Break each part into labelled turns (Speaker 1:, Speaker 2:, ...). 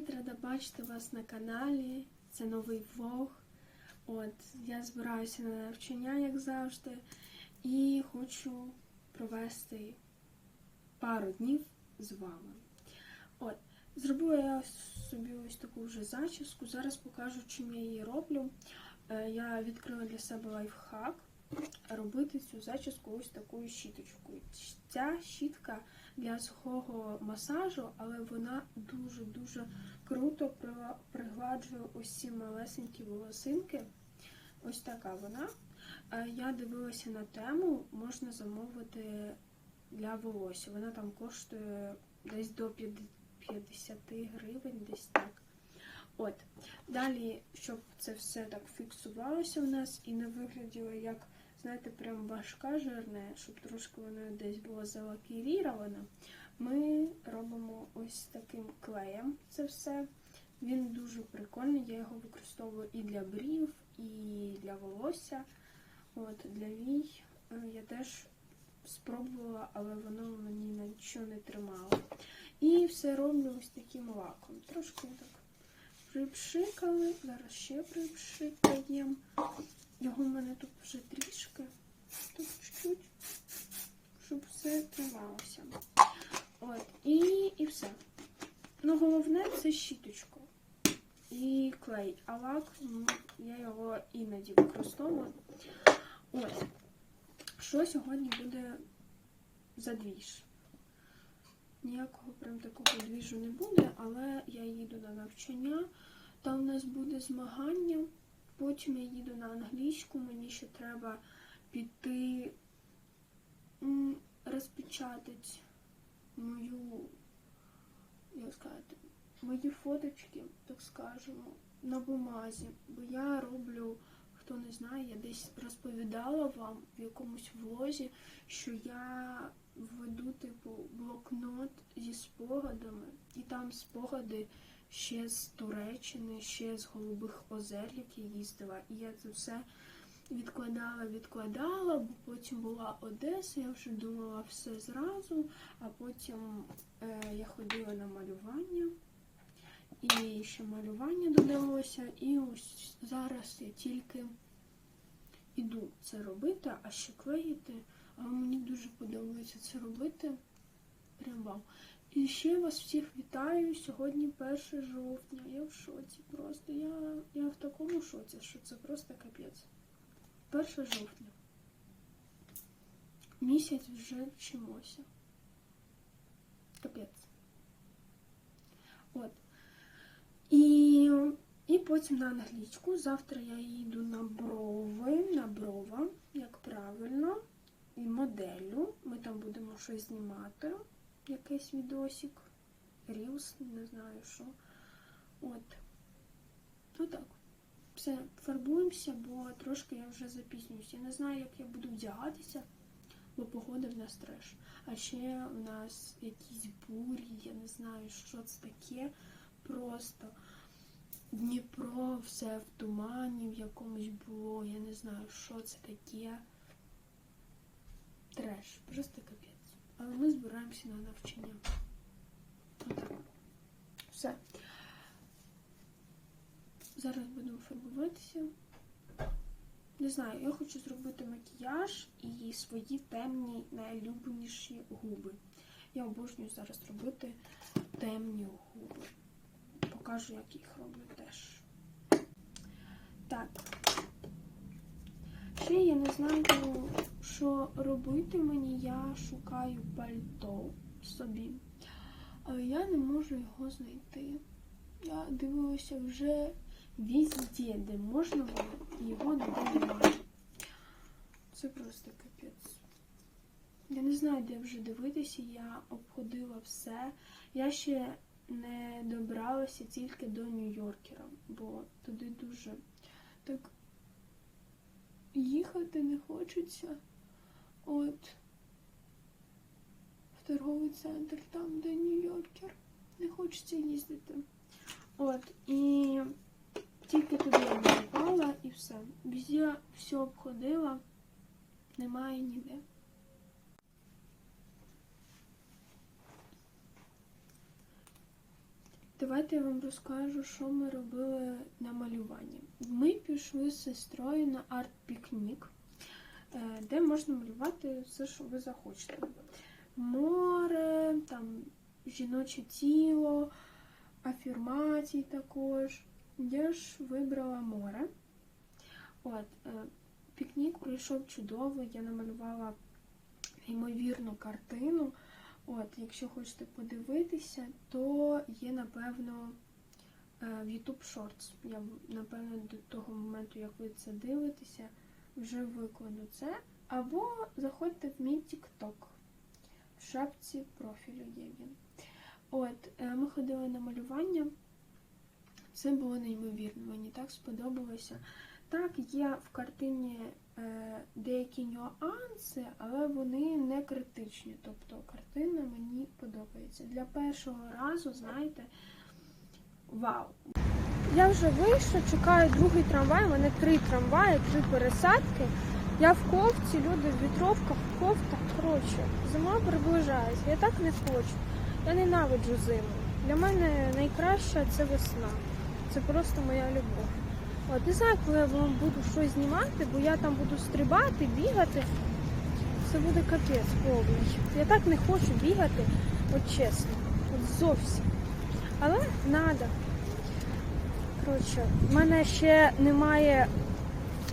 Speaker 1: Привіт, рада бачити вас на каналі. Це новий влог. От, я збираюся на навчання, як завжди, і хочу провести пару днів з вами. От, зробила я собі ось таку вже зачіску. Зараз покажу, чим я її роблю. Е, Я відкрила для себе лайфхак робити цю зачіску ось такою щіточкою. Ця щітка для сухого масажу, але вона дуже-дуже круто пригладжує ці малесенькі волосинки. Ось така вона. Е, Я дивилася на тему, можна замовити для волосся. Вона там коштує десь до 50 гривень, десь так. От. Далі, щоб це все так фіксувалося у нас і не вигляділо як, знаєте, прям башка жирне, щоб трошки воно десь було залакіріровано, ми робимо ось таким клеєм це все. Він дуже прикольний, я його використовую і для брів, і для волосся. От, для вій е, я теж спробувала, але воно мені на нічого не тримало. І все роблю ось таким лаком. Трошки так припшикали, зараз ще припшикаємо. Його в мене тут вже трішки, тут чуть-чуть, щоб все трималося. От, і, і все. Ну, головне це щіточка і клей. А лак, ну, я його іноді використовую. Ось. Що сьогодні буде за двіж? Ніякого прям такого двіжу не буде, але я їду на навчання. Там у нас буде змагання. Потім я їду на англійську. Мені ще треба піти розпечатати мою, як сказати, мої фоточки, так скажемо, на бумазі. Бо я роблю, хто не знає, я десь розповідала вам в якомусь влозі, що я веду типу блокнот зі спогадами, і там спогади ще з Туреччини, ще з Голубих озер, які їздила. І я це все відкладала, відкладала, бо потім була Одеса, я вже думала все зразу, а потім е, я ходила на малювання. І ще малювання додалося, і ось зараз я тільки іду це робити, а ще клеїти. А мені дуже подобається це робити. Прям вау. І ще вас всіх вітаю. Сьогодні 1 жовтня. Я в шоці просто. Я, я в такому шоці, що це просто капець. 1 жовтня. Місяць вже вчимося. Капець. От. І, і потім на англійську. Завтра я їду на брови, на брова, як правильно, і моделлю. Ми там будемо щось знімати, якийсь відосик, рілс, не знаю що. От. Ну так. Все, фарбуємося, бо трошки я вже запізнююся. Я не знаю, як я буду вдягатися, бо погода в нас треш. А ще в нас якісь бурі, я не знаю, що це таке. Просто Дніпро все в тумані, в якомусь було, я не знаю, що це таке. Треш, просто капець. Але ми збираємося на навчання. Отак. Все. Зараз будемо фарбуватися. Не знаю, я хочу зробити макіяж і свої темні найлюбленіші губи. Я обожнюю зараз робити темні губи. Покажу, як їх роблю теж. Так. Ще я не знаю, що робити мені. Я шукаю пальто собі, але я не можу його знайти. Я дивилася вже везде, де можна було, його ніде. Це просто капець. Я не знаю, де вже дивитися, я обходила все. Я ще не добралася тільки до Нью-Йоркера, бо туди дуже так їхати не хочеться. От в торговий центр, там, де Нью-Йоркер. Не хочеться їздити. От, і тільки туди я попала і все. Везде все обходила, немає ніде. Давайте я вам розкажу, що ми робили на малюванні. Ми пішли з сестрою на арт-пікнік, де можна малювати все, що ви захочете. Море, там жіноче тіло, афірмації також. Я ж вибрала море. От, е, пікнік пройшов чудово, я намалювала неймовірну картину. От, якщо хочете подивитися, то є, напевно, е, в YouTube Shorts. Я, напевно, до того моменту, як ви це дивитеся, вже викладу це. Або заходьте в мій TikTok. В шапці профілю є він. От, е, ми ходили на малювання. Це було неймовірно, мені так сподобалося. Так, є в картині е, деякі нюанси, але вони не критичні. Тобто картина мені подобається. Для першого разу, знаєте, вау! Я вже вийшла, чекаю другий трамвай. У мене три трамваї, три пересадки. Я в кофті, люди в вітровках, в кофтах. Коротше, зима приближається. Я так не хочу. Я ненавиджу зиму. Для мене найкраща це весна. Це просто моя любов. От не знаю, коли я вам буду щось знімати, бо я там буду стрибати, бігати. Це буде капець повний. Я так не хочу бігати, от чесно, от зовсім. Але треба. Коротше, в мене ще немає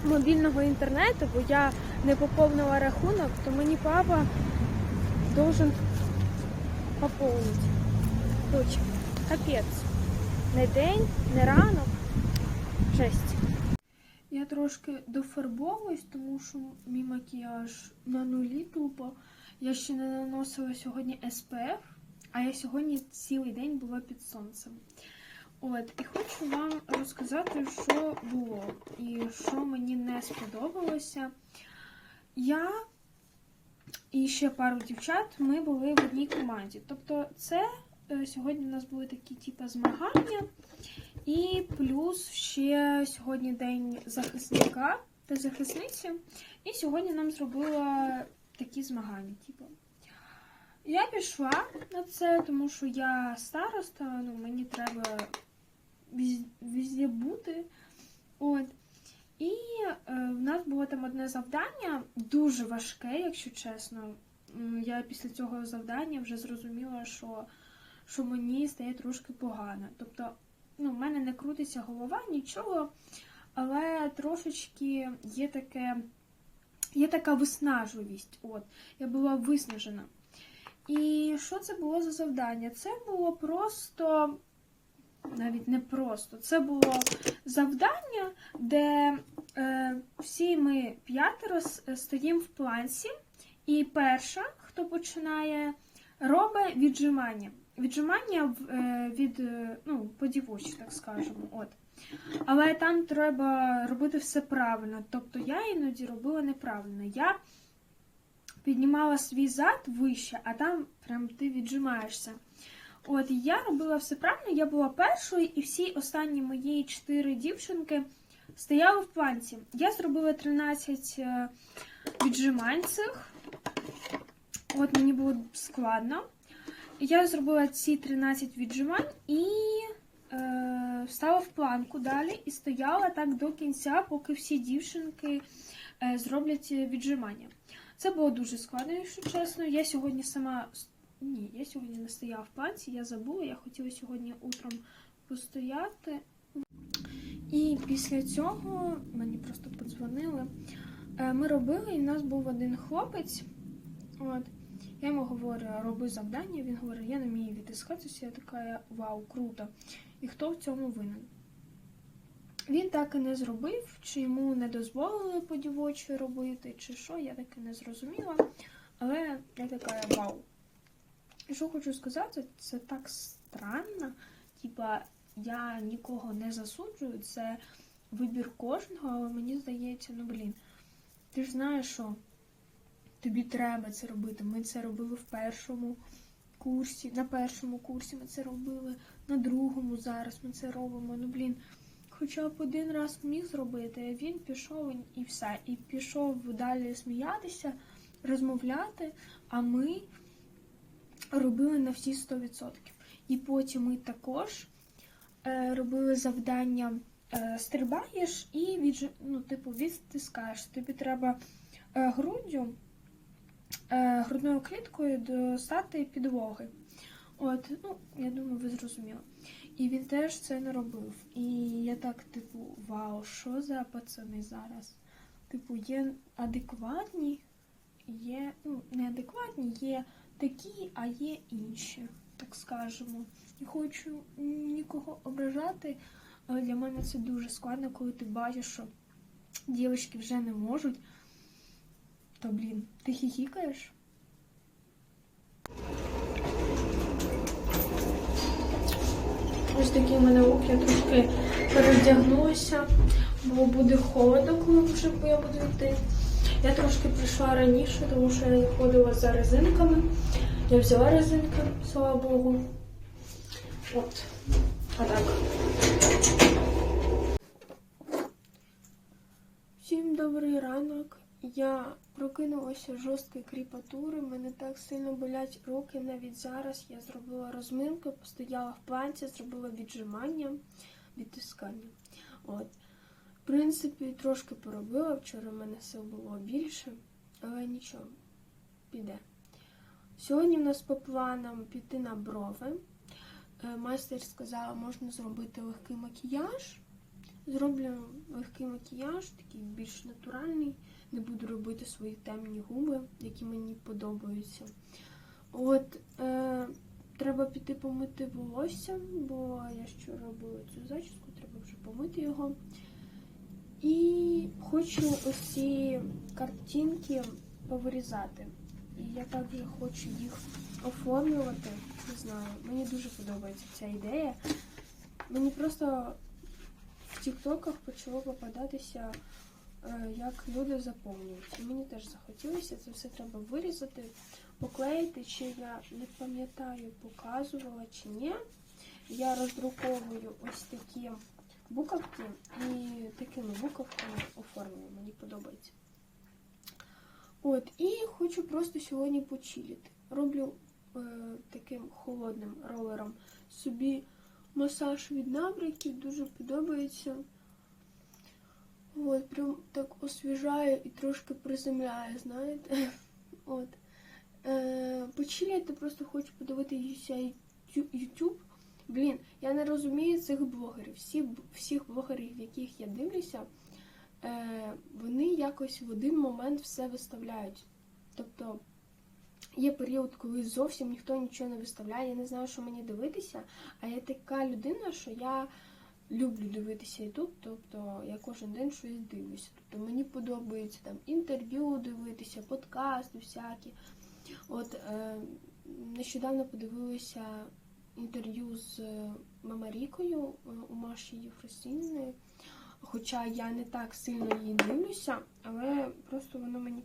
Speaker 1: мобільного інтернету, бо я не поповнила рахунок, то мені папа должен поповнити. Коротше, капець. Не день, не ранок. Жесть. Я трошки дофарбовуюсь, тому що мій макіяж на нулі тупо. Я ще не наносила сьогодні SPF, а я сьогодні цілий день була під сонцем. От, і хочу вам розказати, що було і що мені не сподобалося. Я і ще пару дівчат ми були в одній команді. Тобто, це е, сьогодні у нас були такі типу, змагання. І плюс ще сьогодні день захисника та захисниці. І сьогодні нам зробила такі змагання. Типу. Я пішла на це, тому що я староста, ну, мені треба віз- везде бути. От. І е, в нас було там одне завдання, дуже важке, якщо чесно. Я після цього завдання вже зрозуміла, що, що мені стає трошки погано. Тобто, ну, в мене не крутиться голова, нічого, але трошечки є таке, є така виснажливість. От, я була виснажена. І що це було за завдання? Це було просто, навіть не просто, це було завдання, де е, всі ми п'ятеро стоїмо в планці, і перша, хто починає, робить віджимання. Віджимання е, від, е, ну, по дівочі, так скажемо. От. Але там треба робити все правильно. Тобто я іноді робила неправильно. Я піднімала свій зад вище, а там прям ти віджимаєшся. От я робила все правильно, я була першою, і всі останні мої чотири дівчинки стояли в планці. Я зробила 13 е, віджимань цих. От мені було складно. Я зробила ці 13 віджимань і е, встала в планку далі і стояла так до кінця, поки всі дівчинки е, зроблять віджимання. Це було дуже складно, якщо чесно. Я сьогодні сама. Ні, я сьогодні не стояла в планці, я забула, я хотіла сьогодні утром постояти. І після цього мені просто подзвонили. Е, Ми робили, і в нас був один хлопець. От. Я йому говорю, роби завдання. Він говорить, я не вмію відтискатися. Я така, вау, круто. І хто в цьому винен? Він так і не зробив, чи йому не дозволили по дівочі робити, чи що, я так і не зрозуміла. Але я така, вау. Що хочу сказати, це так странно. Типа, я нікого не засуджую, це вибір кожного, але мені здається, ну блін, ти ж знаєш, що тобі треба це робити. Ми це робили в першому курсі, на першому курсі ми це робили, на другому зараз ми це робимо. Ну блін, хоча б один раз міг зробити, а він пішов і все. І пішов далі сміятися, розмовляти, а ми робили на всі 100%. І потім ми також е, робили завдання е, стрибаєш і відж... ну, типу, відстискаєш. Тобі треба е, груддю, грудною кліткою достати підлоги. От, ну, я думаю, ви зрозуміли. І він теж це не робив. І я так, типу, вау, що за пацани зараз? Типу, є адекватні, є, ну, неадекватні, є такі, а є інші, так скажемо. Не хочу нікого ображати, але для мене це дуже складно, коли ти бачиш, що дівчатки вже не можуть. То, блін, ти хіхікаєш? Ось такий у мене лук, я трошки перевдягнулася, бо буде холодно, коли вже я буду йти. Я трошки прийшла раніше, тому що я ходила за резинками. Я взяла резинки, слава Богу. От. А так. Всім добрий ранок. Я прокинулася жорсткої кріпатури. Мене так сильно болять руки. Навіть зараз я зробила розминку, постояла в планці, зробила віджимання, відтискання. От. В принципі, трошки поробила. Вчора в мене сил було більше, але нічого, піде. Сьогодні в нас по планам піти на брови. Е, Майстер сказала, можна зробити легкий макіяж. Зроблю легкий макіяж, такий більш натуральний. Не буду робити свої темні губи, які мені подобаються. От е, треба піти помити волосся, бо я ще робила цю зачіску, треба вже помити його. І хочу оці картинки повирізати. І я також хочу їх оформлювати. Не знаю, мені дуже подобається ця ідея. Мені просто в тіктоках почало попадатися, е, як люди заповнюють. І мені теж захотілося, це все треба вирізати, поклеїти, чи я не пам'ятаю, показувала чи ні. Я роздруковую ось такі буковки і такими буковками оформлюю. Мені подобається. От, і хочу просто сьогодні почилити. Роблю е, таким холодним ролером собі масаж від набряків, дуже подобається. От, прям так освіжає і трошки приземляє, знаєте. От. Е, почилити просто хочу подивитися YouTube. Блін, я не розумію цих блогерів. Всі, всіх блогерів, яких я дивлюся, е, вони якось в один момент все виставляють. Тобто є період, коли зовсім ніхто нічого не виставляє, я не знаю, що мені дивитися, а я така людина, що я люблю дивитися і тут, тобто я кожен день щось дивлюся. Тобто мені подобається там інтерв'ю дивитися, подкасти всякі. От е, нещодавно подивилася інтерв'ю з Мамарікою е, у Маші Єфросініної. Хоча я не так сильно її дивлюся, але просто воно мені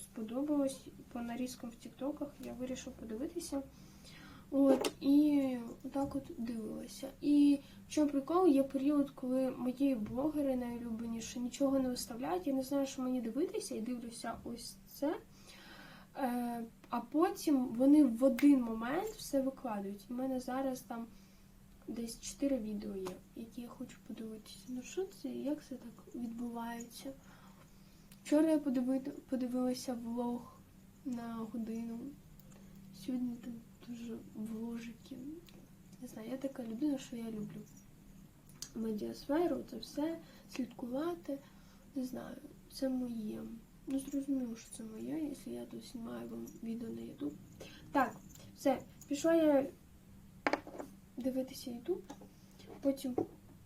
Speaker 1: сподобалось по нарізкам в тіктоках. Я вирішила подивитися. От, і так от дивилася. І в чому прикол, є період, коли мої блогери найулюбленіші нічого не виставляють. Я не знаю, що мені дивитися, і дивлюся ось це. А потім вони в один момент все викладають. У мене зараз там десь 4 відео є, які я хочу подивитися. Ну що це, як це так відбувається? Вчора я подивилася влог на годину. Сьогодні там дуже вложики. Не знаю, я така людина, що я люблю медіасферу, це все, слідкувати. Не знаю, це моє. Ну, зрозуміло, що це моє, якщо я тут знімаю вам відео на YouTube. Так, все, пішла я дивитися YouTube, потім,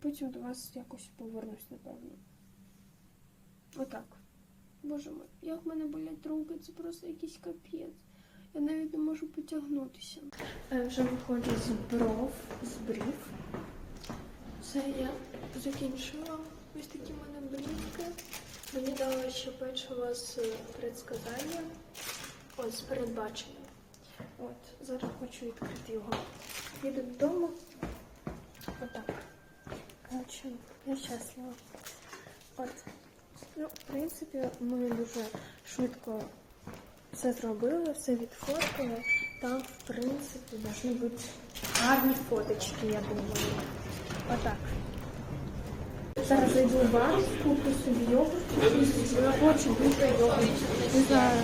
Speaker 1: потім до вас якось повернусь, напевно. Отак. Боже мой, як в мене болять руки, це просто якийсь капець. Я навіть не можу потягнутися. Я вже виходжу з бров, з брів. Все, я закінчила. Ось такі в мене брівки. Мені дали ще печиво з предсказання. Ось, передбачення. От, зараз хочу відкрити його. Їду додому. Отак. Коротше, я щаслива. От. Ну, в принципі, ми дуже швидко все зробили, все відфоткали. Там, в принципі, повинні бути гарні фоточки, я думаю.
Speaker 2: Отак. Зараз зайду в бар, куплю собі йогурт. Хочу бути йогурт. Не знаю.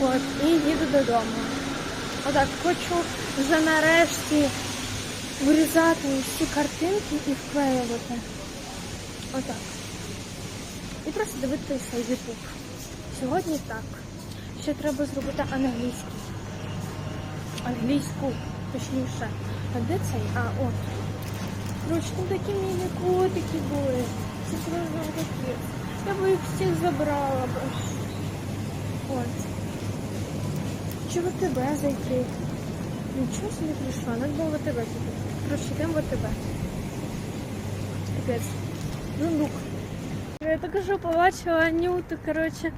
Speaker 2: От, і їду додому. Отак, хочу вже нарешті вирізати всі картинки і вклеювати. Отак. І просто дивитися YouTube. Сьогодні так. Ще треба зробити англійську. Англійську, точніше. А де цей? А, от. Коротше, там такі мілі котики були. Це просто такі. Я б їх всіх забрала б. От. Чи в тебе зайти? Нічого собі прийшла, надо було в тебе піти. Коротше, йдемо в. Ну, лук. Я тільки що побачила Анюту, коротше,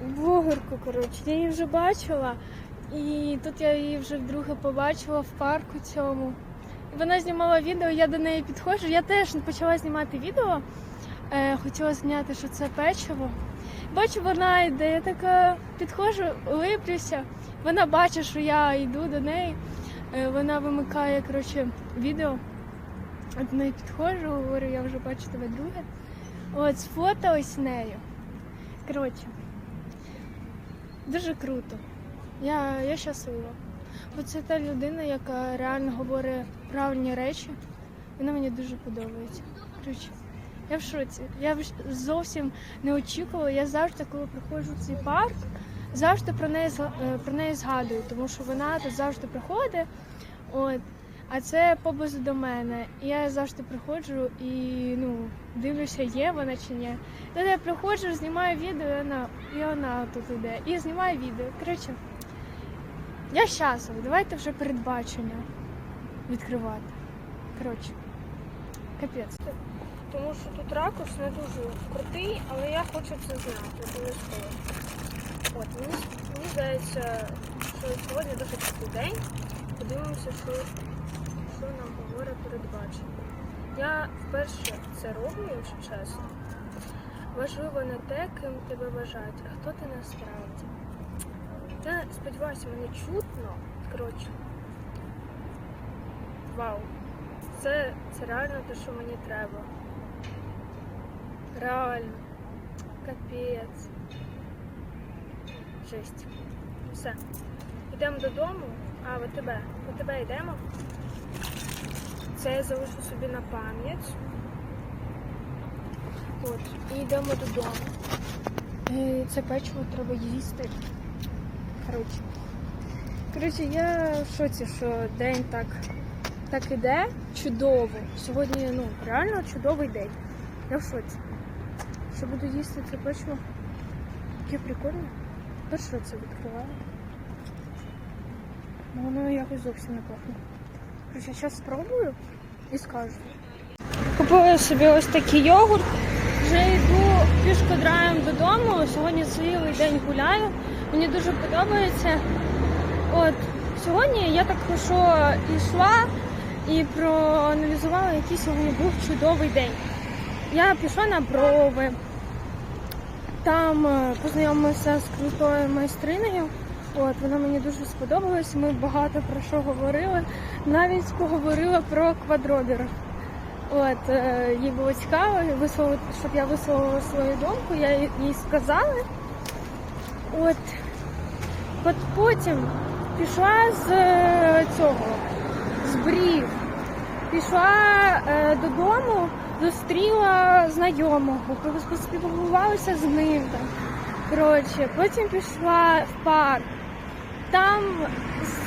Speaker 2: блогерку, коротше. Я її вже бачила. І тут я її вже вдруге побачила в парку цьому. Вона знімала відео, я до неї підходжу. Я теж почала знімати відео. Е, хотіла зняти, що це печиво. Бачу, вона йде, я така підходжу, липлюся. Вона бачить, що я йду до неї. Е, вона вимикає коротше, відео. От до неї підходжу, говорю, я вже бачу тебе друге. От, сфоталась з нею. Коротше, дуже круто. Я, я щаслива. Бо це та людина, яка реально говорить правильні речі. Вона мені дуже подобається. Коротше, я в шоці. Я зовсім не очікувала. Я завжди, коли приходжу в цей парк, завжди про неї е, про неї згадую, тому що вона тут завжди приходить. От. А це поблизу до мене. Я завжди приходжу і ну, дивлюся, є вона чи ні. Тоді я приходжу, знімаю відео, і вона, і вона тут йде. І знімаю відео. Коротше, я щаслива. Давайте вже передбачення відкривати. Коротше, капець. Тому що тут ракурс не дуже крутий, але я хочу це знати обов'язково. От, мені, мені здається, що сьогодні дуже крутий день. Подивимося, що, що нам говорить передбачення. Я вперше це роблю, якщо чесно. Важливо не те, ким тебе вважають, а хто ти насправді. Я сподіваюся, мене чутно. Коротше. Вау. Це, це реально те, що мені треба. Реально. Капець. Жесть. Все. Йдемо додому. А, в тебе. В тебе йдемо. Це я залишу собі на пам'ять. От. І йдемо додому. Е, Це печиво треба їсти. Коротше. Коротше, я в шоці, що день так, так іде. Чудово. Сьогодні ну, реально чудовий день. Я в шоці. Що буду їсти це печиво. Яке прикольне. Перше це відкриваю. Ну, воно якось зовсім не пахне. Коротше, зараз спробую і скажу. Купила собі ось такий йогурт. Вже йду пішкодраєм додому. Сьогодні цілий день гуляю. Мені дуже подобається. От сьогодні я так що йшла і проаналізувала, який сьогодні був чудовий день. Я пішла на брови, там е, познайомилася з крутою майстринею. От вона мені дуже сподобалась. Ми багато про що говорили. Навіть поговорила про квадробіра. От е, їй було цікаво, висловити, щоб я висловила свою думку. Я їй сказала. От потім пішла з е, цього, з брів. Пішла е, додому, зустріла знайомого, поспілкувалася з ним там. Коротше, потім пішла в парк. Там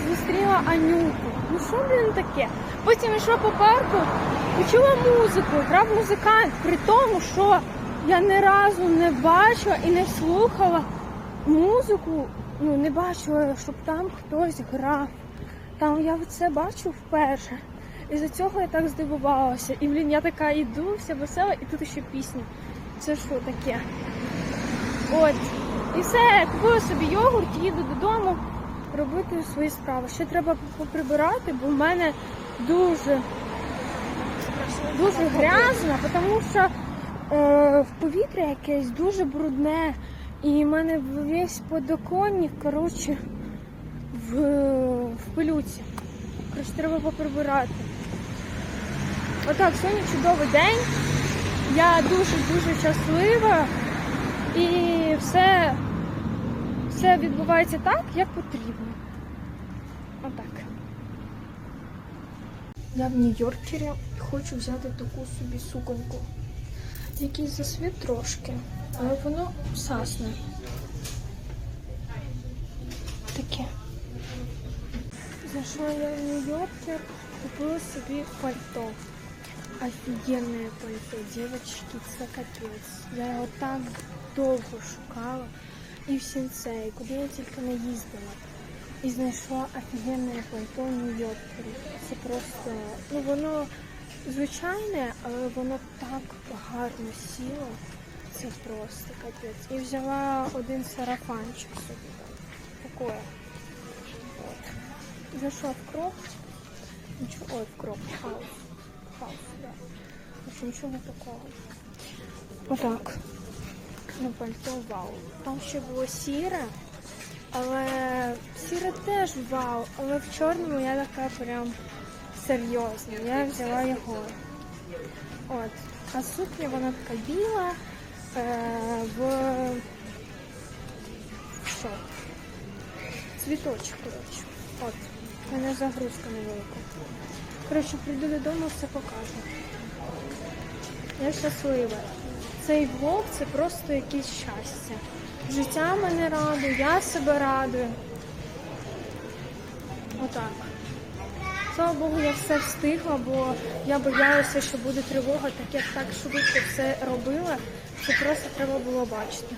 Speaker 2: зустріла Анюту. Ну що блін таке? Потім йшла по парку, почула музику, грав музикант, при тому, що я ні разу не бачила і не слухала музику, ну не бачила, щоб там хтось грав. Там я це бачу вперше. І за цього я так здивувалася. І блін, я така йду, вся весела, і тут ще пісня. Це що таке? От. І все, купила собі йогурт, їду додому робити свої справи. Ще треба поприбирати, бо в мене дуже дуже грязно, тому що е, в повітря якесь дуже брудне. І в мене весь подоконник, коротше, в, в пилюці. Коротше, треба поприбирати. Отак, сьогодні чудовий день. Я дуже-дуже щаслива. І все, все відбувається так, як потрібно. Отак. Я в Нью-Йоркері хочу взяти таку собі суконьку. Якийсь засвіт трошки, але воно сасне. Таке. Зайшла я в Нью-Йоркер, купила собі пальто. Офігенне пальто, девочки, це капець. Я його так довго шукала. І в сінцей, куди я тільки не їздила. І знайшла офігенне пальто в Нью-Йоркері. Це просто, ну воно звичайне, але воно так гарно сіло. Це просто капець. І взяла один сарафанчик собі. Такое. От. Зайшла в кроп. Нічого, ой, в кроп, хаус. Хаус, да. Общем, нічого такого. Отак. Ну, пальто вау. Там ще було сіре, але сіре теж вау, але в чорному я така прям серйозна. Я взяла його. От. А сукня вона така біла в що? Цвіточок, коротше. От. У мене загрузка невелика. Коротше, прийду додому, все покажу. Я щаслива. Цей влог це просто якесь щастя. Життя мене радує, я себе радую. Отак. Слава Богу, я все встигла, бо я боялася, що буде тривога, так я так швидко все робила, що просто треба було бачити.